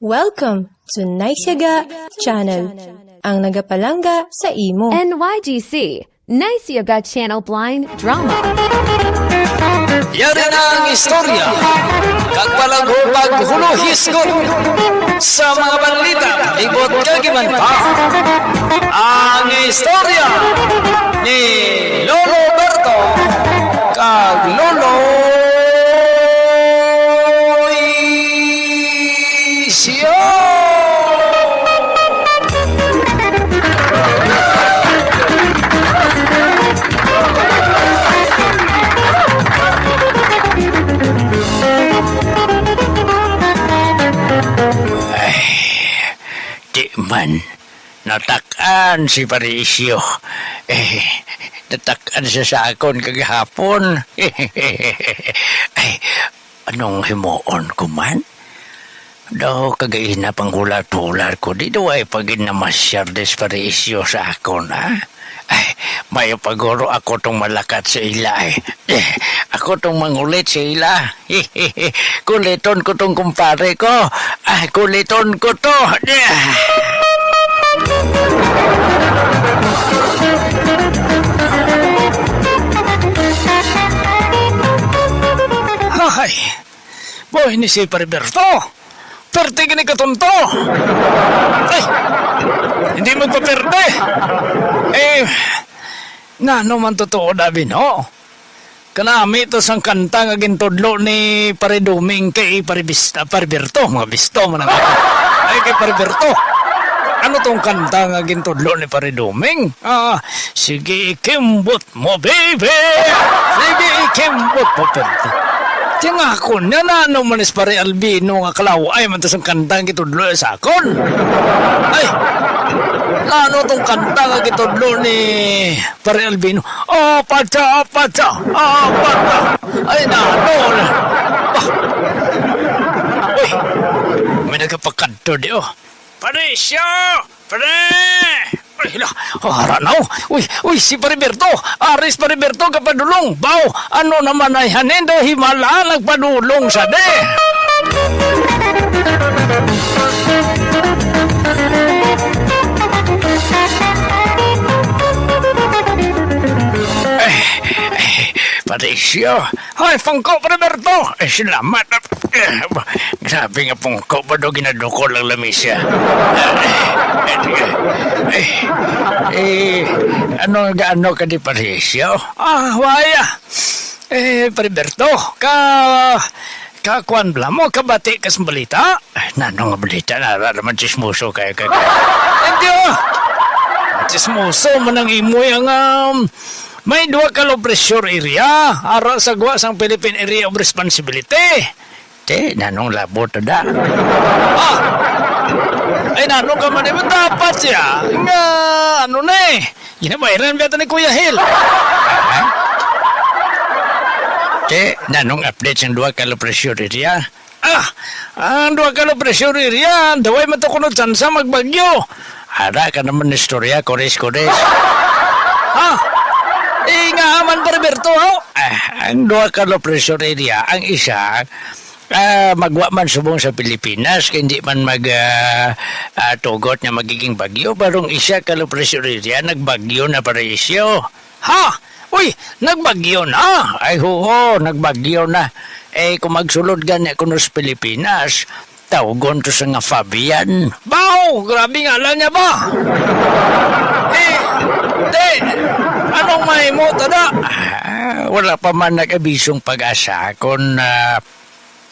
Welcome to Naisyaga Channel, ang nagapalangga sa imo. NYGC, Nice Yoga Channel Blind Drama. Yari na ang istorya. Kagpalago paghulo hisgot sa mga balita. Libot kagiman pa. Ang istorya ni Lolo Berto kag Lolo natakan si Parisio. Eh, natakan siya sa akon kagahapon. Ay, anong himuon ko man? Daw kagaina pang hulat-hulat ko. Di daw ay pagin na masyar des Parisio sa akon, ha? Ay, may paguro ako tong malakat sa ila eh. eh ako tong mangulit sa ila. kuliton ko tong kumpare ko. Ay, kuliton ko to. Eh. Ay, boy ni si Pariberto. Perte ka ni katunto. Ay, hindi mo perte. Eh, nga naman totoo dabi no? Kanami ito sang kanta nga gintudlo ni Pariduming kay Paribista, Pariberto, mga bisto man ang Ay kay Pariberto. Ano tong kanta nga gintudlo ni Pariduming? Ah, sige ikimbot mo, baby! Sige ikimbot mo, perte. Tiyan nga ako niya na ano man is pare Albino nga kalaw ay man tas ang kanta nga gitudlo sa akon. Ay, Lano tong kanta nga gitudlo ni Pare Albino. Oh, pacha, pacha, ah, pacha. Ay, nano. Ah. Uy, may nagapagkanto di oh. Pare, siya! Pare! Ay, hala. Oh, hara na oh. Uy, uy, si Pariberto. Aris Pariberto kapadulong. Bao, ano naman ay hanindo himala nagpadulong sa de. Patricio. Ay, pangko, Roberto. Eh, salamat. Grabe nga pangko pa daw ginadukol ang lamisa. Eh, eh, ano gaano ka di Patricio? Ah, waya. Eh, Pariberto, ka... Kakuan bla mo, kabati kas balita? Nanong balita na, naman chismoso kaya kaya. Hindi oh! Chismoso man ang imoy ang um, may dua ka low pressure area ara sa gwa sang Philippine Area of Responsibility. Te, nanong labo to da. ah! Ay, nanong ka man naman dapat siya. Nga, ano na eh. Ginabayaran ba ni Kuya Hill? Ah? Te, nanong update sang dua ka low pressure area? Ah, ang dua ka low pressure area, daway matukunod sa magbagyo. Ara ka naman na istorya, kores-kores. ha? Eh, nga man, Roberto, ho? Ah, ang dua ka low pressure area, ang isa, ah, magwa man subong sa Pilipinas, hindi man mag ah, ah, tugot na magiging bagyo, barong isa ka area, nagbagyo na paresyo. Ha? Uy, nagbagyo na. Ay, ho, nagbagyo na. Eh, kung magsulod gani kuno sa Pilipinas, tawgon to sa nga Fabian. Bao! Grabe nga lang niya ba? eh, de, anong may mo tada? Wala pa man nag-abisong pag-asa kung na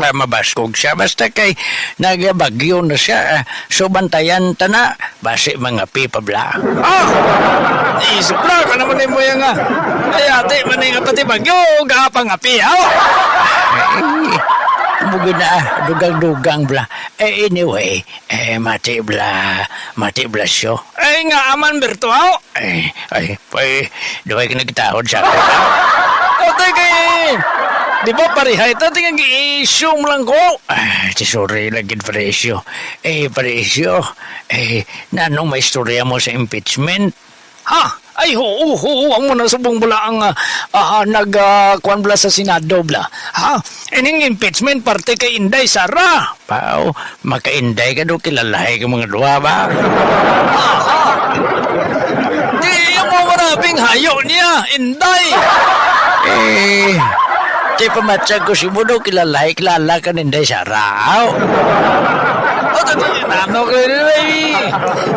uh, mabaskog siya. Basta kay nagabagyo na siya. ah, so bantayan ta na. Basi mga pipabla. Ah! Isupla ka naman yung nga. Ay ate, manay nga pati bagyo. Gapang api, ha? Ay, Bugo na, dugang-dugang bla. Eh, anyway, eh, mati bla, mati bla siyo. Eh, nga aman, Berto, ha? Ay, ay, ay, duway ka nagtahod sa akin. Di ba parihay, ito tingnan i-issue mo lang ko. Ay, sorry, lagin presyo. Eh, presyo, eh, nanong may istorya mo sa impeachment? Ha? Ay, oo, oo, ang muna subong bala ang uh, uh, nag-kuan bala sa Senado bla. Ha? Ining impeachment parte kay Inday Sara. Pao, maka-Inday ka do kilalahay ka mga duwa ba? Di yung mga maraming hayo niya, Inday. Eh, di pa matsyag ko si Mudo kilalahay kilala ka ni Inday Sara. O, ano ko rin ay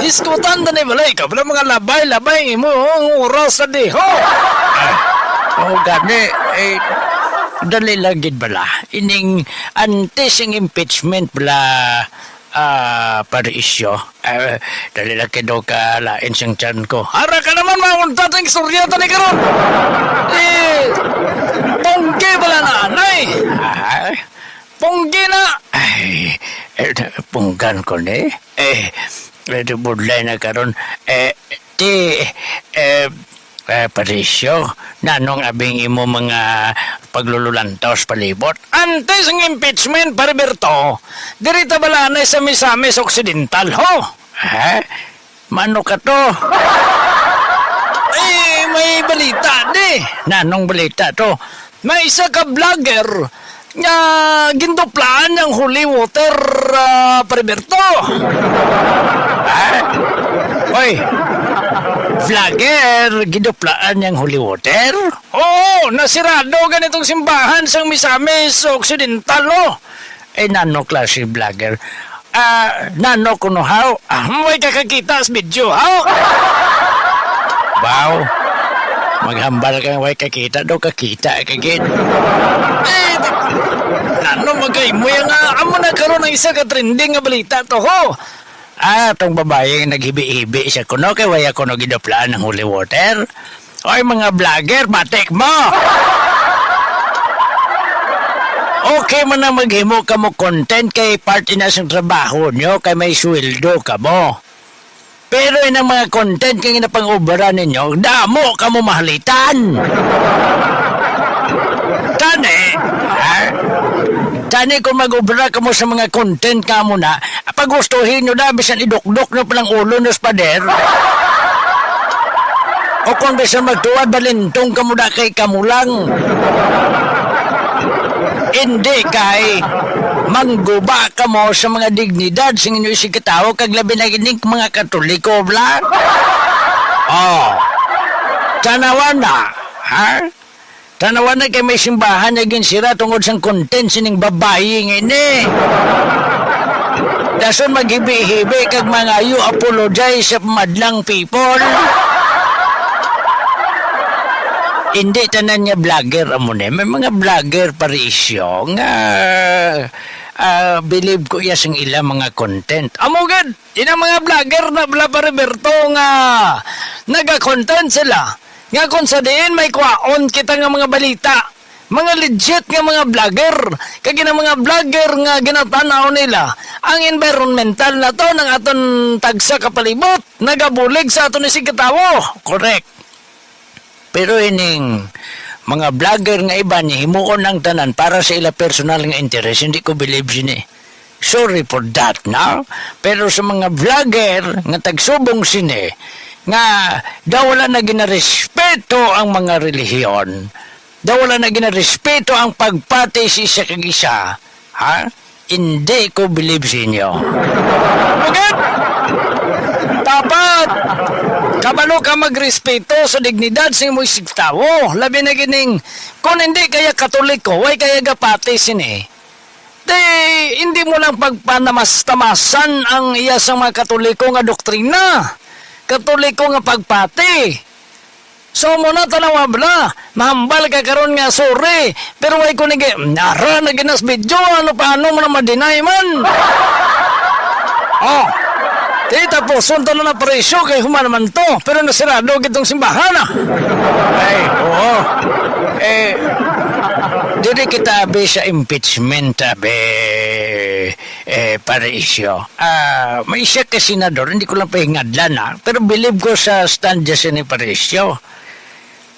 Iskutan na ni balay ka pala mga labay-labay mo ang oras sa di ho. Oh, gani eh dali lang gid bala. Ining antes ang impeachment bala ah para isyo. Eh, dali lang kido ka lain siyang tiyan ko. Ara ka naman maunta tang istorya ta ni karon. Eh, tongke bala na anay. Ay, Punggi na! Ay, eh, punggan ko ni. Eh, eh, budlay na karon. Eh, ti, eh, eh, Parisyo, nanong abing imo mga paglululantaw sa palibot. Antes ang impeachment, Pariberto, dirita balanay sa Misamis Occidental, ho? Ha? Mano ka to? Eh, may balita di. Nanong balita to? May isa ka vlogger nga ginduplaan ng holy water uh, Pariberto. ha? Hoy, vlogger, ginduplaan ng holy water? Oo, nasirado ganitong simbahan sa Misamis Occidental, no? Eh, nano klase vlogger? Ah, nano kuno how? Ah, may kakakita sa video, how? Wow. Maghambal ka way kakita daw kakita kagid. Eh, ano magay mo yung nga amo na karon ng isa ka trending nga balita to ho. Ah, tong babae naghibi-hibi siya kuno kay waya kuno gidaplaan ng holy water. Oy mga vlogger, batik mo. Okay man na maghimo ka mo content kay party na sa trabaho nyo kay may sweldo ka mo. Pero inang mga content kay napang-ubara ninyo, damo ka mo mahalitan. Tani, ha? Tani kung mag-ubra ka mo sa mga content ka mo na, pag gustuhin nyo na, bisan idukdok na palang ulo ng spader. o kung bisan magtuwad, balintong ka mo na kay kamulang. Hindi kay mangguba ka mo sa mga dignidad sa inyo si katawo kag labi na gining mga katoliko bla. Oh. Tanawan na, ha? Tanawan na kay may simbahan na ginsira tungod sa content sining babae ngini. Dason maghibi-hibi kag mga you apologize sa madlang people. Hindi tanan niya vlogger amo ne. May mga vlogger parisyo nga ah, believe ko iya sing ila mga content. Amo gad, ina mga vlogger na bla Roberto nga naga-content sila. Nga kung sa diin may kwaon kita nga mga balita. Mga legit nga mga vlogger. Kaya na mga vlogger nga ginatanaw nila. Ang environmental na to ng aton tagsa kapalibot. Nagabulig sa aton ni Sigatawo. Correct. Pero ining mga vlogger nga iba ni himuon ang tanan para sa ila personal nga interest, hindi ko believe sini. Sorry for that, no? Pero sa mga vlogger nga tagsubong sini, nga daw wala na ginarespeto ang mga relihiyon, daw wala na ginarespeto ang pagpati sa isa kag isa, ha? Hindi ko believe sa inyo. Okay? Dapat kabalo ka magrespeto sa dignidad sa imong sigtawo. Labi na gining kung hindi kaya katoliko, way kaya gapati sini. Di, hindi mo lang pagpanamas-tamasan ang iya sa mga katoliko nga doktrina. Katoliko nga pagpati. So mo na tanawa bala, mahambal ka karon nga sorry, pero way ko nige, nara na ginas video, ano paano mo na madinay man? Oh, Di tapos, sunta na na presyo kay human naman to. Pero nasirado gitong simbahan ah. Ay, oo. Eh, dili kita abi sa impeachment abi eh, para isyo. Ah, may siya ka senador, hindi ko lang pahingadlan ah. Pero believe ko sa stand ni Parisyo.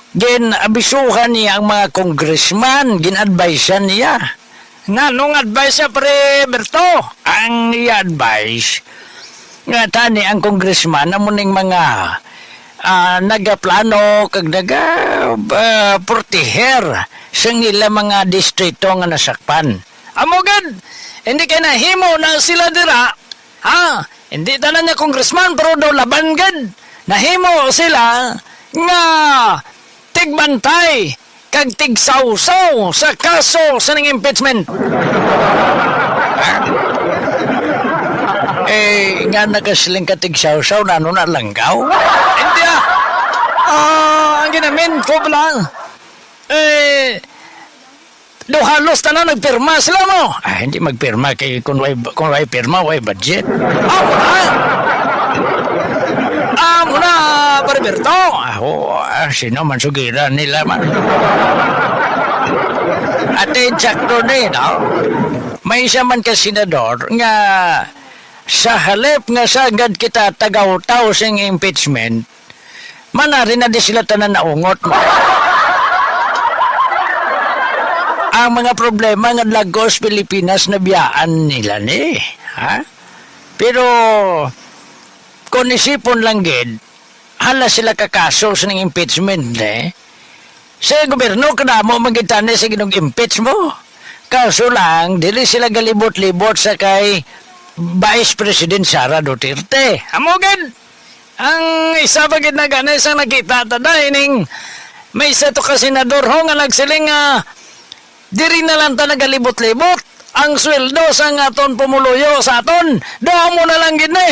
Gin, abisuhan niya ang mga congressman, gin-advisean niya. Nga, nung advice niya, pre Berto, ang i-advise, nga tani ang congressman amo ning mga ah, nagaplano kag naga uh, portiher sa nila mga distrito nga nasakpan. Amogad, hindi kay nahimo na sila dira. Ha? Hindi tanan niya congressman pero daw laban gad. Nahimo sila nga tigbantay kag tigsawsaw sa kaso sa ning impeachment. Eh, nga nakasiling ka tigsawsaw na ano na langgaw? Hindi ah! Ah, ang ginamin ko lang. Eh, do halos na nagpirma sila mo. Ah, hindi magpirma kay kung way, kung way pirma, way budget. Ah, muna! Ah, muna, Pariberto! Ah, oh, ah, sino man sugira nila man. Ate Jack Ronay, no? May isa man ka senador nga sa halip nga sagad kita tagaw-taw sing impeachment, manari na di sila tanan naungot mo. Ang mga problema nga Lagos, Pilipinas na biyaan nila ni. Ha? Pero, kung isipon lang gid, hala sila kakaso sa ng impeachment eh. Sa gobyerno, kanamo magitani sa ginong impeach mo. Kaso lang, dili sila galibot-libot sa kay Vice President Sara Duterte. Amogad! Ang isa pa gid na ganes ang nakita tada ining may isa to ka senador ho nga nagsiling nga diri na lang ta nagalibot-libot ang sweldo sa aton pumuluyo sa aton do mo na lang gid ni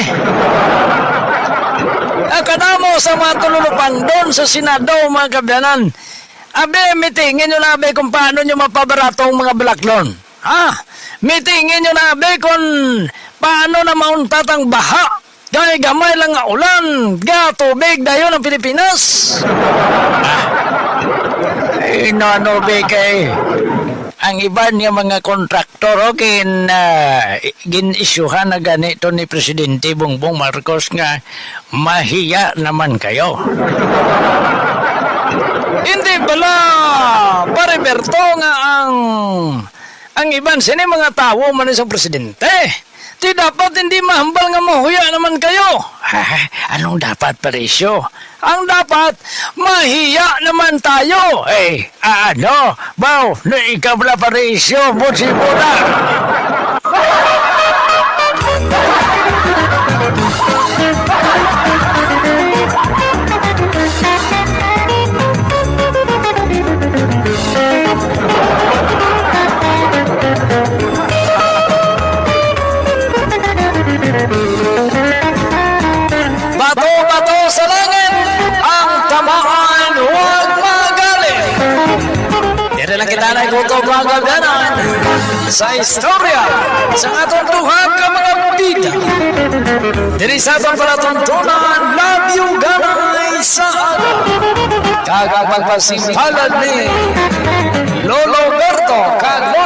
Akadamo sa mga tululupan doon sa Senado, mga kabyanan. Abe, mitingin nyo na abe kung paano nyo mapabarato ang mga balaklon. Ha? Mitingin nyo na kung paano na mauntat ang baha. Kaya gamay lang nga ulan, ga tubig dayon ang Pilipinas. Ah. Ay, no, no, be, kay ang iba niya mga kontraktor o gin, uh, gin-isyuhan na ganito ni Presidente Bongbong Marcos nga mahiya naman kayo. Hindi bala, pariberto nga ang ang iban sini mga tao man isang presidente. Di dapat hindi mahambal nga mahuya naman kayo. Anong dapat paresyo? Ang dapat, mahiya naman tayo. Eh, ano? Baw, na ikaw na paresyo, busi mo na. gabanan sa istorya sa atong duha ka mga bida. Diri sa atong palatuntunan, love you ganay sa ano. Kagag magpasimpalan ni Lolo Berto kag